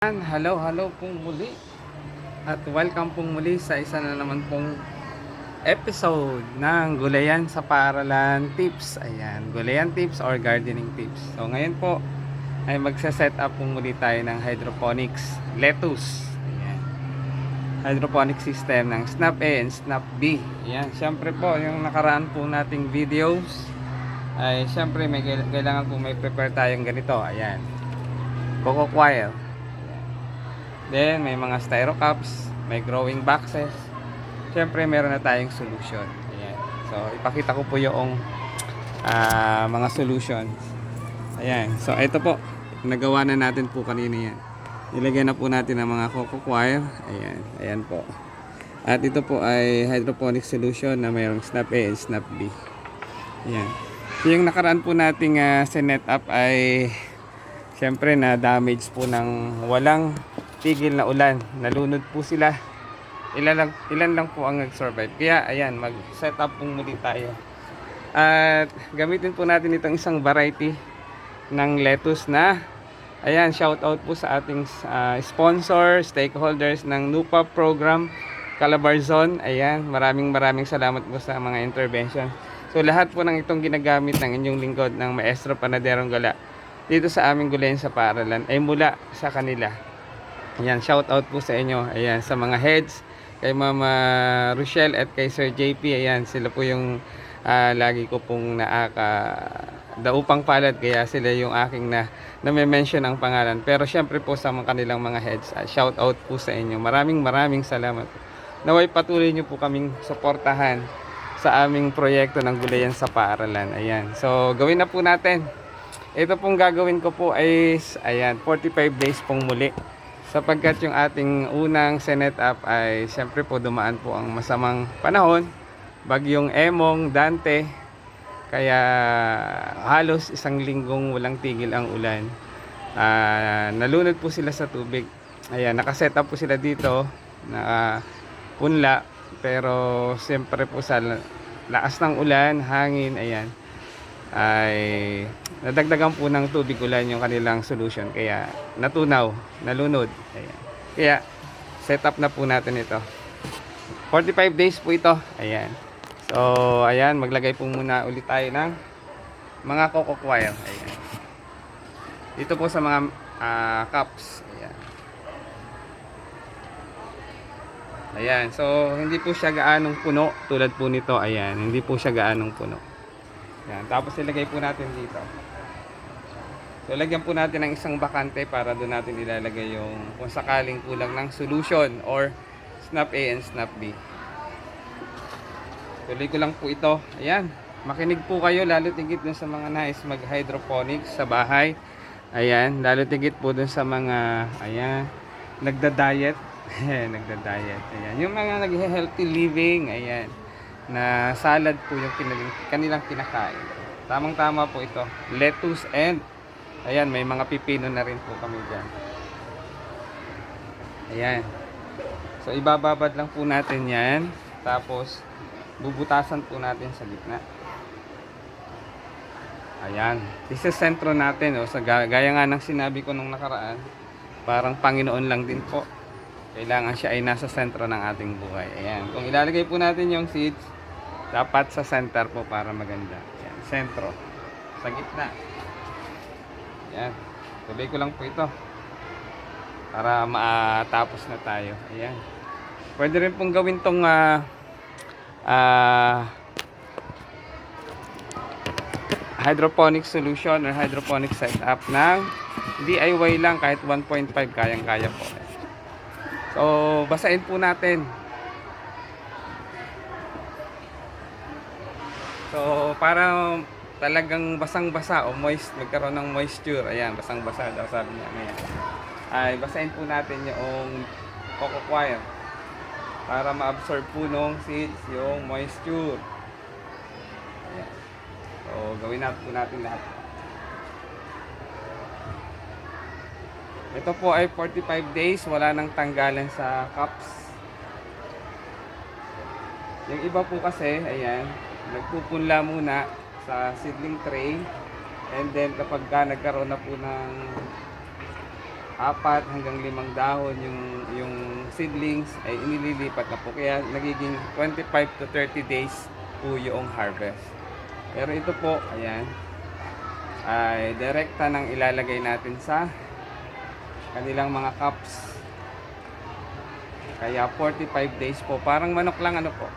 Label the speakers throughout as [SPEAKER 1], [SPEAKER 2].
[SPEAKER 1] Hello, hello pong muli. At welcome pong muli sa isa na naman pong episode ng Gulayan sa Paralan Tips. Ayan, Gulayan Tips or Gardening Tips. So ngayon po ay magsa-set up pong muli tayo ng hydroponics lettuce. Ayan. Hydroponic system ng Snap A and Snap B. Ayan, syempre po yung nakaraan po nating videos ay syempre may kail- kailangan po may prepare tayong ganito. Ayan. Coco coil. Then, may mga styro cups, may growing boxes. Siyempre, meron na tayong solution. Ayan. So, ipakita ko po yung ah, mga solutions. Ayan. So, ito po. Nagawa na natin po kanina yan. Nilagyan na po natin ang mga coco coir. Ayan. Ayan po. At ito po ay hydroponic solution na mayroong snap A and snap B. Ayan. Yung nakaraan po nating uh, sinet up ay Siyempre na damage po ng walang tigil na ulan. Nalunod po sila. Ilan lang, ilan lang po ang nag-survive. Kaya ayan, mag-set up po muli tayo. At gamitin po natin itong isang variety ng lettuce na ayan, shout out po sa ating ah, sponsor, stakeholders ng NUPA program Calabarzon. Ayan, maraming maraming salamat po sa mga intervention. So lahat po ng itong ginagamit ng inyong lingkod ng Maestro Panaderong Gala dito sa aming gulayan sa paralan ay mula sa kanila. Ayan, shout out po sa inyo. Ayan, sa mga heads, kay Mama Rochelle at kay Sir JP. Ayan, sila po yung ah, lagi ko pong naaka daupang palad kaya sila yung aking na na-mention ang pangalan. Pero syempre po sa mga kanilang mga heads, ah, shout out po sa inyo. Maraming maraming salamat. Naway patuloy niyo po kaming suportahan sa aming proyekto ng gulayan sa paaralan. Ayan. So, gawin na po natin. Ito pong gagawin ko po ay ayan, 45 days pong muli. Sapagkat yung ating unang Senate up ay siyempre po dumaan po ang masamang panahon. Bagyong Emong, Dante. Kaya halos isang linggong walang tigil ang ulan. Ah, nalunod po sila sa tubig. Ayan, nakaset up po sila dito. Na punla. Pero siyempre po sa la- lakas ng ulan, hangin, ayan ay nadagdagan po ng tubig ulan yung kanilang solution. Kaya natunaw, nalunod. Ayan. kaya set up na po natin ito. 45 days po ito. Ayan. So ayan maglagay po muna ulit tayo ng mga coco coir ayan. Dito po sa mga ah, cups. Ayan. Ayan. So hindi po siya gaanong puno tulad po nito. Ayan. Hindi po siya gaanong puno yan. Tapos ilagay po natin dito. So lagyan po natin ng isang bakante para doon natin ilalagay yung kung sakaling kulang ng solution or snap A and snap B. Tuloy ko lang po ito. Ayan. Makinig po kayo lalo tigit dun sa mga nais mag hydroponics sa bahay. Ayan. Lalo tigit po dun sa mga ayan nagda-diet. Ayan, nagda-diet. Ayan. Yung mga nag-healthy living. Ayan na salad po yung kanilang, kanilang kinakain. Tamang-tama po ito. Lettuce and ayan, may mga pipino na rin po kami dyan. Ayan. So, ibababad lang po natin yan. Tapos, bubutasan po natin sa gitna. Ayan. This is sentro natin. Oh. Sa, ga- gaya nga ng sinabi ko nung nakaraan, parang Panginoon lang din po. Kailangan siya ay nasa sentro ng ating buhay. Ayan. Kung ilalagay po natin yung seeds, dapat sa center po para maganda. Ayan. Sentro. Sa gitna. Ayan. Tuloy ko lang po ito. Para matapos na tayo. Ayan. Pwede rin pong gawin tong ah ah, hydroponic solution or hydroponic setup ng DIY lang kahit 1.5 kayang-kaya po. So, basahin po natin. So, para talagang basang-basa o moist, magkaroon ng moisture. Ayan, basang-basa daw sabi niya. Ayan. Ay, basahin po natin yung coco coir para ma-absorb po nung seeds yung moisture. Ayan. So, gawin natin po natin lahat. Ito po ay 45 days, wala nang tanggalan sa cups. Yung iba po kasi, ayan, nagpupunla muna sa seedling tray. And then kapag ka nagkaroon na po ng apat hanggang limang dahon yung yung seedlings ay inililipat na po kaya nagiging 25 to 30 days po yung harvest. Pero ito po, ayan, ay direkta nang ilalagay natin sa kanilang mga cups. Kaya 45 days po, parang manok lang ano po.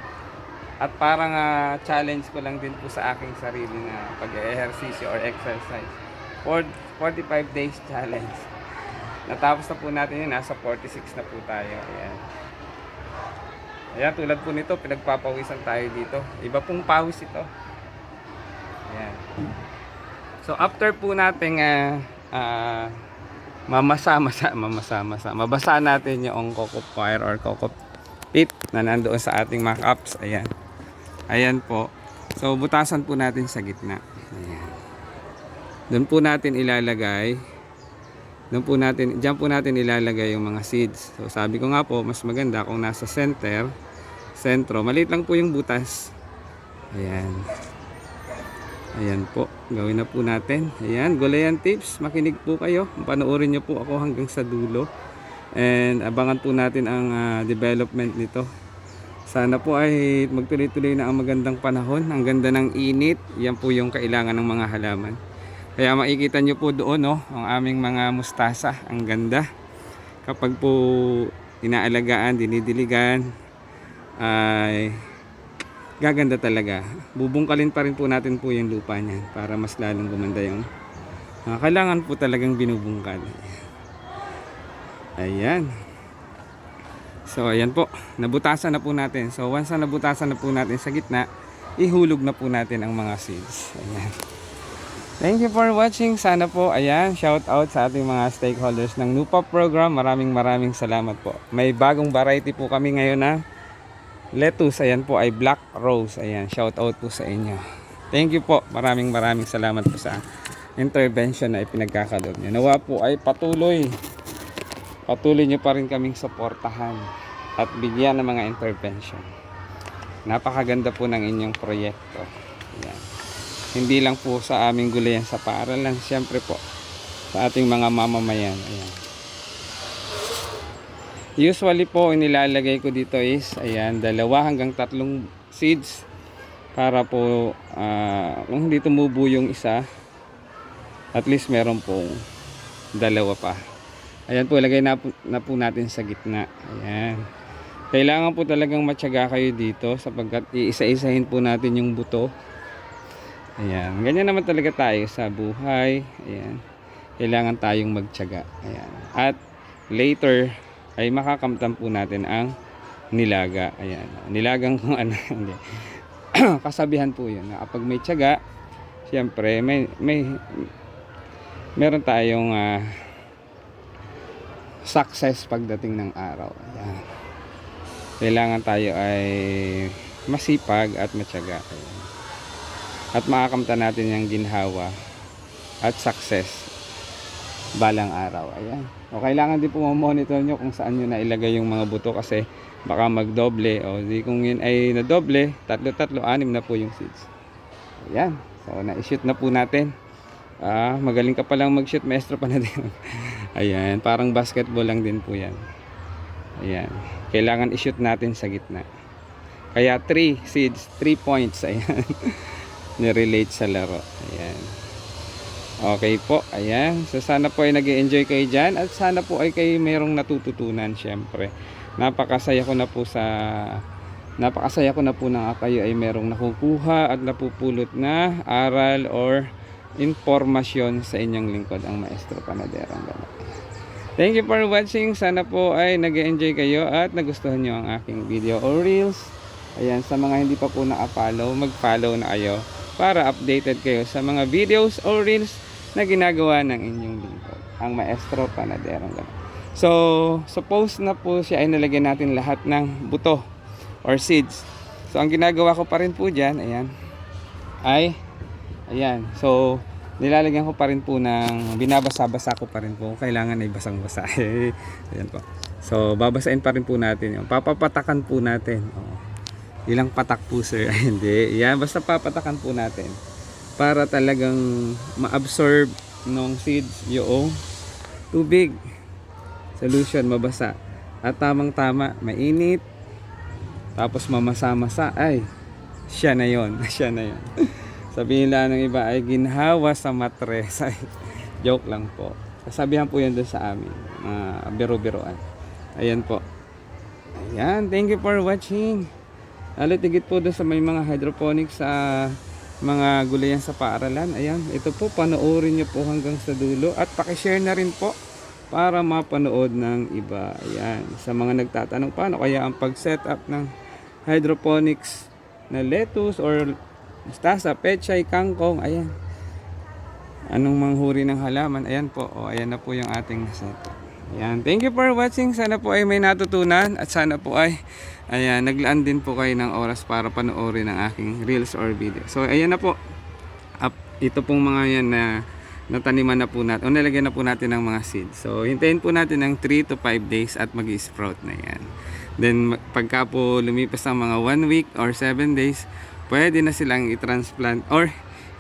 [SPEAKER 1] At parang ah, challenge ko lang din po sa aking sarili na pag-ehersisyo or exercise. For 45 days challenge. Natapos na po natin yun, nasa 46 na po tayo. Ayan. Ayan, tulad po nito, pinagpapawisan tayo dito. Iba pong pawis ito. Ayan. So, after po nating ah, ah, mamasa-masa, mamasa-masa, mabasa natin yung coco coir or coco pit na nandoon sa ating mga cups. Ayan. Ayan po. So, butasan po natin sa gitna. Ayan. Doon po natin ilalagay doon po natin, diyan po natin ilalagay yung mga seeds. So sabi ko nga po, mas maganda kung nasa center, sentro. Maliit lang po yung butas. Ayan. Ayan po. Gawin na po natin. Ayan, gulayan tips. Makinig po kayo. Panoorin niyo po ako hanggang sa dulo. And abangan po natin ang ah, development nito. Sana po ay magtuloy-tuloy na ang magandang panahon. Ang ganda ng init. Yan po yung kailangan ng mga halaman. Kaya makikita nyo po doon no, ang aming mga mustasa. Ang ganda. Kapag po inaalagaan, dinidiligan, ay gaganda talaga. Bubungkalin pa rin po natin po yung lupa niyan para mas lalong gumanda yung Ah, kailangan po talagang binubungkal. Ayan. So ayan po, nabutasan na po natin. So once na nabutasan na po natin sa gitna, ihulog na po natin ang mga seeds. Ayan. Thank you for watching. Sana po, ayan, shout out sa ating mga stakeholders ng NUPA program. Maraming maraming salamat po. May bagong variety po kami ngayon na lettuce. Ayan po ay black rose. Ayan, shout out po sa inyo. Thank you po. Maraming maraming salamat po sa intervention na ipinagkakaloob niyo. Nawa po ay patuloy. Patuloy niyo pa rin kaming suportahan at bigyan ng mga intervention. Napakaganda po ng inyong proyekto. Ayan hindi lang po sa aming gulayan sa paaralan, siyempre po sa ating mga mamamayan. Ayan. Usually po, inilalagay ko dito is, ayan, dalawa hanggang tatlong seeds para po, ah, kung hindi tumubo yung isa, at least meron pong dalawa pa. Ayan po, lagay na po, na po natin sa gitna. Ayan. Kailangan po talagang matyaga kayo dito sapagkat iisa-isahin po natin yung buto Ayan. Ganyan naman talaga tayo sa buhay. Ayan. Kailangan tayong magtyaga. Ayan. At later ay makakamtan po natin ang nilaga. Ayan. Nilagang kung ano. Kasabihan po yun. Na kapag may tyaga, siyempre may, may meron tayong ah, success pagdating ng araw. Ayan. Kailangan tayo ay masipag at matyaga. Ayan at makakamta natin yung ginhawa at success balang araw. Ayan. O kailangan din po monitor nyo kung saan nyo na ilagay yung mga buto kasi baka magdoble. O di kung yun ay nadoble, tatlo-tatlo, anim na po yung seeds. Ayan. So na-shoot na po natin. Ah, magaling ka palang mag-shoot, maestro pa na din. Ayan, parang basketball lang din po yan. Ayan. Kailangan i-shoot natin sa gitna. Kaya 3 seeds, 3 points. Ayan. nirelate sa laro. Ayan. Okay po, ayan. So sana po ay nag enjoy kayo dyan at sana po ay kayo mayroong natututunan syempre. Napakasaya ko na po sa napakasaya ko na po na kayo ay merong nakukuha at napupulot na aral or informasyon sa inyong lingkod ang Maestro Panadero. Thank you for watching. Sana po ay nag enjoy kayo at nagustuhan nyo ang aking video or reels. Ayan, sa mga hindi pa po na-follow, mag-follow na kayo para updated kayo sa mga videos or reels na ginagawa ng inyong lingkod. Ang Maestro Panadero. So, suppose na po siya ay nalagyan natin lahat ng buto or seeds. So, ang ginagawa ko pa rin po dyan, ayan, ay, ayan, so, nilalagyan ko pa rin po ng, binabasa-basa ko pa rin po, kailangan ay basang-basa. ayan po. So, babasain pa rin po natin yun. Papapatakan po natin. Oo. Ilang patak po sir? Hindi. Yan, basta papatakan po natin. Para talagang ma-absorb ng seeds yung tubig. solution mabasa. At tamang-tama, mainit. Tapos mamasa-masa. Ay, siya na yon Siya na yon Sabihin lang ng iba ay ginhawa sa matres. Ay, joke lang po. Kasabihan po yan doon sa amin. Mga biro-biroan. Ayan po. Ayan, thank you for watching. Lalo tigit po doon sa may mga hydroponics sa mga gulayan sa paaralan. Ayan, ito po panoorin nyo po hanggang sa dulo at pakishare na rin po para mapanood ng iba. Ayan, sa mga nagtatanong paano kaya ang pag-setup ng hydroponics na lettuce or mustasa, pechay, kangkong. Ayan. Anong manghuri ng halaman? Ayan po. O, ayan na po yung ating setup. Ayan. Thank you for watching. Sana po ay may natutunan at sana po ay ayan, naglaan din po kayo ng oras para panoorin ang aking reels or video. So, ayan na po. Up, ito pong mga yan na nataniman na po natin o nilagyan na po natin ng mga seeds. So, hintayin po natin ng 3 to 5 days at mag sprout na yan. Then, pagka po lumipas ng mga 1 week or 7 days, pwede na silang i-transplant or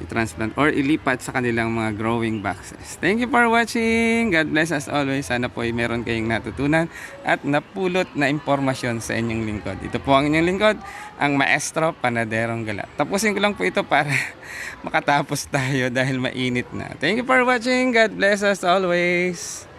[SPEAKER 1] i-transplant or ilipat sa kanilang mga growing boxes. Thank you for watching. God bless us always. Sana po ay meron kayong natutunan at napulot na impormasyon sa inyong lingkod. Ito po ang inyong lingkod, ang Maestro Panaderong Gala. Tapusin ko lang po ito para makatapos tayo dahil mainit na. Thank you for watching. God bless us always.